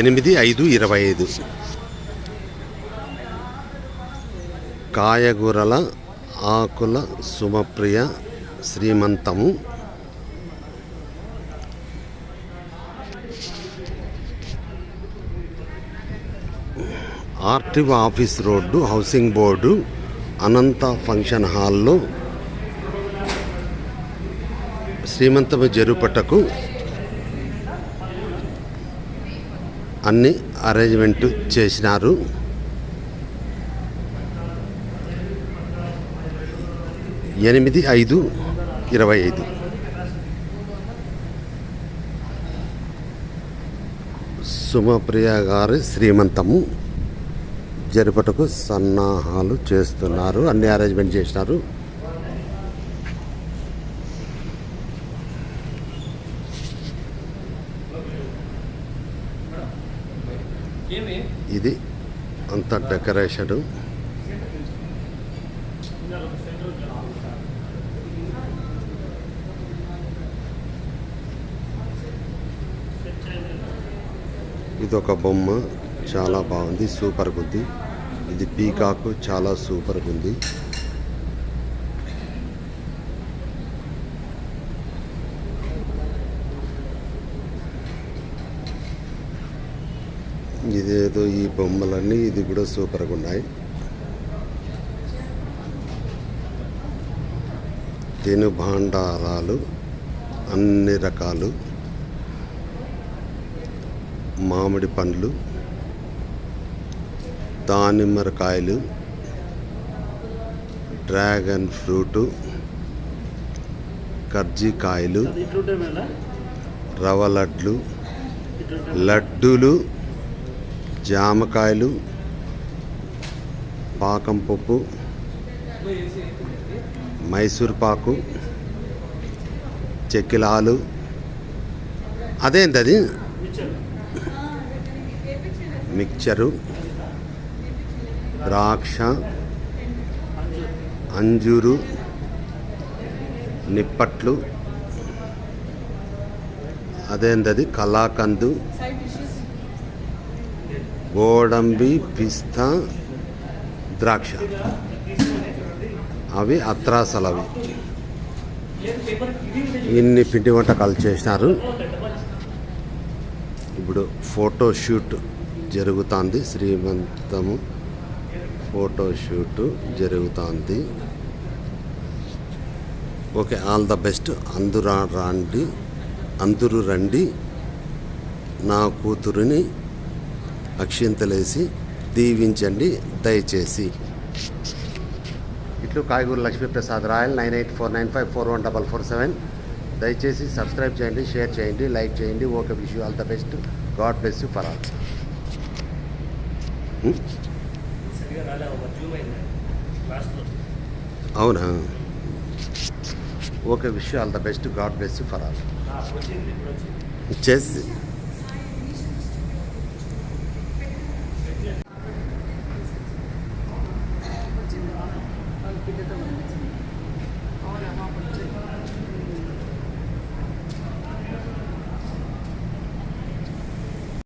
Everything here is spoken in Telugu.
ఎనిమిది ఐదు ఇరవై ఐదు. కాయగూరల ఆకుల Sumapriya శ్రీమంతము. RTO office road housing board Anantha function హాల్లో శ్రీమంతము జరుపటకు అన్ని అరేంజ్మెంట్ చేసినారు. ఎనిమిది ఐదు ఇరవై ఐదు. సుమప్రియ గారి శ్రీమంతము. జరుపటకు సన్నాహాలు చేస్తున్నారు. అన్ని అరేంజ్మెంట్ చేసినారు. ఇది అంత డెకరేషన్. ఇది ఒక బొమ్మ చాలా బాగుంది సూపర్గా ఉంది ఇది పీకాకు చాలా సూపర్గా ఉంది ఇదేదో ఈ బొమ్మలన్నీ ఇది కూడా సూపర్గా ఉన్నాయి. తిను భాండారాలు అన్ని రకాలు మామిడి పండ్లు దానిమ్మరకాయలు డ్రాగన్ ఫ్రూటు కర్జీకాయలు రవ లడ్లు లడ్డూలు జామకాయలు పాకం పప్పు మైసూర్ పాకు చెక్కిలాలు అదేంటి అది? మిక్చరు ద్రాక్ష అంజూరు నిప్పట్లు. అదేంటది కలాకందు. గోడంబి పిస్తా ద్రాక్ష. అవి అత్రాసలు అవి. ఇన్ని పిండి వంటకాలు చేసినారు. ఇప్పుడు ఫోటోషూట్ జరుగుతుంది. శ్రీమంతము ఫోటోషూట్ జరుగుతుంది. Okay all the best. అందురా రండి. అందరూ రండి. నా కూతురిని అక్షింతలేసి దీవించండి దయచేసి. ఇట్లు Kayaguru Lakshmiprasad Rayal nine eight four nine five four one double four seven. దయచేసి సబ్స్క్రైబ్ చేయండి షేర్ చేయండి లైక్ చేయండి. Okay wish you all the best. God bless you for all. అవునా? Okay wish all the best. God bless you for all. చేసి.